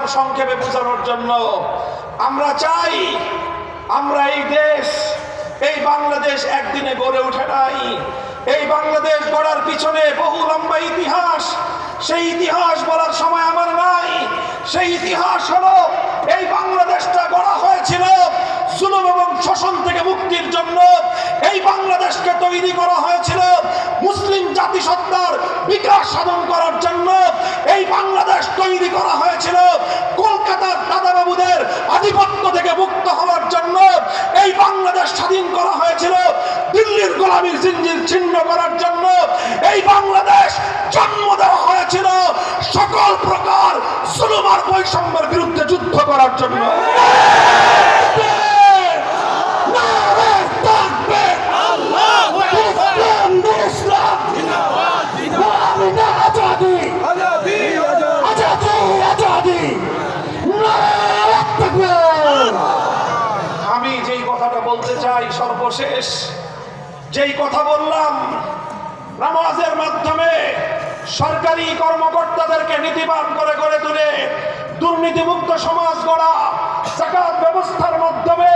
বললাম সংক্ষেপে বোঝানোর জন্য আমরা চাই আমরা এই দেশ, এই বাংলাদেশ একদিনে গড়ে ওঠে নাই। এই বাংলাদেশ গড়ার পিছনে বহু লম্বা ইতিহাস, সেই ইতিহাস বলার সময় আমার নাই। সেই ইতিহাস হলো, এই বাংলাদেশটা গড়া হয়েছিল জুলুম এবং শোষণ থেকে মুক্তির জন্য। এই বাংলাদেশকে তৈরি করা হয়েছিল মুসলিম জাতিসত্তার বিকাশ সাধন করার জন্য। এই বাংলাদেশ তৈরি করা হয়েছিল। কলকাতার দাদাবাবুদের আধিপত্য থেকে মুক্ত হওয়ার জন্য এই বাংলাদেশ স্বাধীন করা হয়েছিল। দিল্লির গোলামীর জিঞ্জির ছিন্ন করার জন্য এই বাংলাদেশ জন্ম দেওয়া হয়েছিল। সকল প্রকার সুলমার বৈষম্যের বিরুদ্ধে যুদ্ধ করার জন্য। যেই কথাটা বলতে চাই সর্বশেষ, যেই কথা বললাম, নামাজের মাধ্যমে সরকারি কর্মকর্তাদেরকে নীতিবান করে গড়ে তুলে দুর্নীতিমুক্ত সমাজ গড়া, জাকাত ব্যবস্থার মাধ্যমে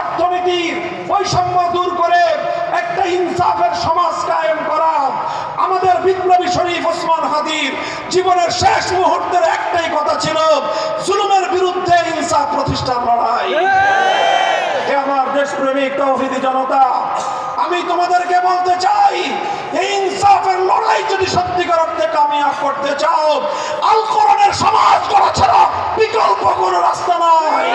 অর্থনীতির বৈষম্য দূর করে একটা ইনসাফের সমাজ কায়েম করা, আমাদের বিপ্লবী শরীফ ওসমান হাদির জীবনের শেষ মুহূর্তের একটাই কথা ছিল, জুলুমের বিরুদ্ধে ইনসাফ প্রতিষ্ঠার লড়াই হে আমার দেশপ্রেমিক, তৌহিদি জনতা, আমি তোমাদেরকে বলতে চাই, ইনসাফের লড়াই যদি সত্যিকার অর্থে কামিয়াব করতে চাও আল কোরআনের সমাজ করা ছাড়া বিকল্প কোনো রাস্তা নয়।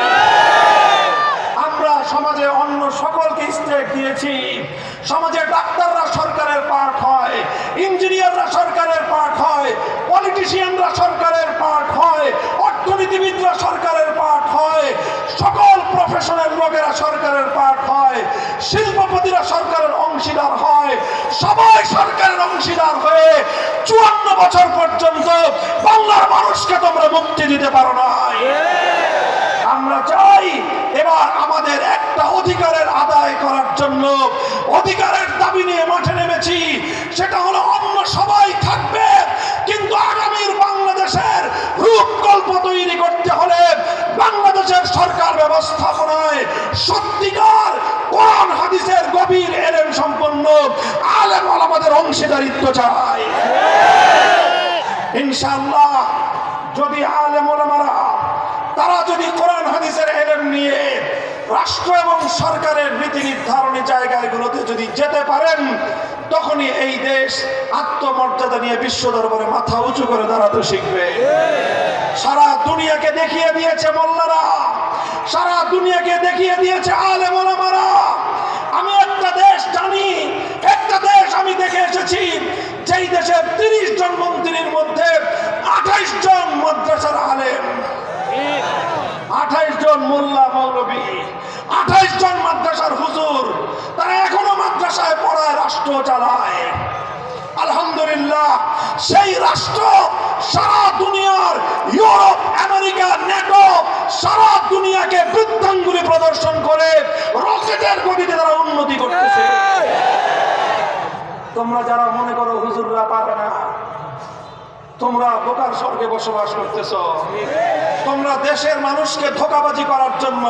আমরা সমাজে অন্য সকলকে স্টেক দিয়েছি। সমাজে ডাক্তাররা সরকারের পার্ট হয়, ইঞ্জিনিয়াররা সরকারের পার্ট হয়, পলিটিশিয়ানরা সরকারের পার্ট হয়, অর্থনীতিবিদরা সরকারের লোকেরা সরকারের পার্ট হয়, শিল্পপতিরা সরকারের অংশীদার হয়, সবাই সরকারের অংশীদার হয়ে চুয়ান্ন বছর পর্যন্ত বাংলার মানুষকে তোমরা মুক্তি দিতে পারো না আমরা চাই এবার আমাদের একটা অধিকারের আদায় করার জন্য অধিকারের দাবি নিয়ে মাঠে নেমেছি, সেটা হলো অন্য সবাই থাকবে, কিন্তু আগামীর বাংলাদেশের রূপকল্প তৈরি করতে সরকার ব্যবস্থাপনায় সত্যিকার কোরআন, হাদিসের গভীর এলেম সম্পন্ন আলেম আমাদের অংশীদারিত্ব চাই। ইনশাআল্লাহ যদি আলেম ওলামারা, তারা যদি কোরআন, হাদিসের এলেম নিয়ে রাষ্ট্র এবং সরকারের নীতি নির্ধারণী জায়গাগুলোতে যদি যেতে পারেন, তখনই এই দেশ আত্মমর্যাদা নিয়ে বিশ্ব দরবারে মাথা উঁচু করে দাঁড়াতে শিখবে। সারা দুনিয়াকে দেখিয়ে দিয়েছে মোল্লারা। সারা দুনিয়াকে দেখিয়ে দিয়েছে আলেম ওলামারা। আমি একটা দেশ জানি, একটা দেশ আমি দেখে এসেছি, যেই দেশের তিরিশ জন মন্ত্রীর মধ্যে আঠাইশ জন মাদ্রাসার আলেম, আঠাইশ জন মোল্লা মৌলবী, আঠাইশ জন মাদ্রাসার হুজুর। তারা এখনও মাদ্রাসায় পড়ায়, রাষ্ট্র চালায়। আলহামদুলিল্লাহ, সেই রাষ্ট্র সারা দুনিয়ার ইউরোপ আমেরিকা নেটো সারা দুনিয়াকে বৃদ্ধাঙ্গুলি প্রদর্শন করে রকেটের গতিতে তারা উন্নতি করতেছে। তোমরা যারা মনে করো হুজুররা পারে না তোমরা বোকার স্বর্গে বসবাস করতেছ। তোমরা দেশের মানুষকে ধোকাবাজি করার জন্য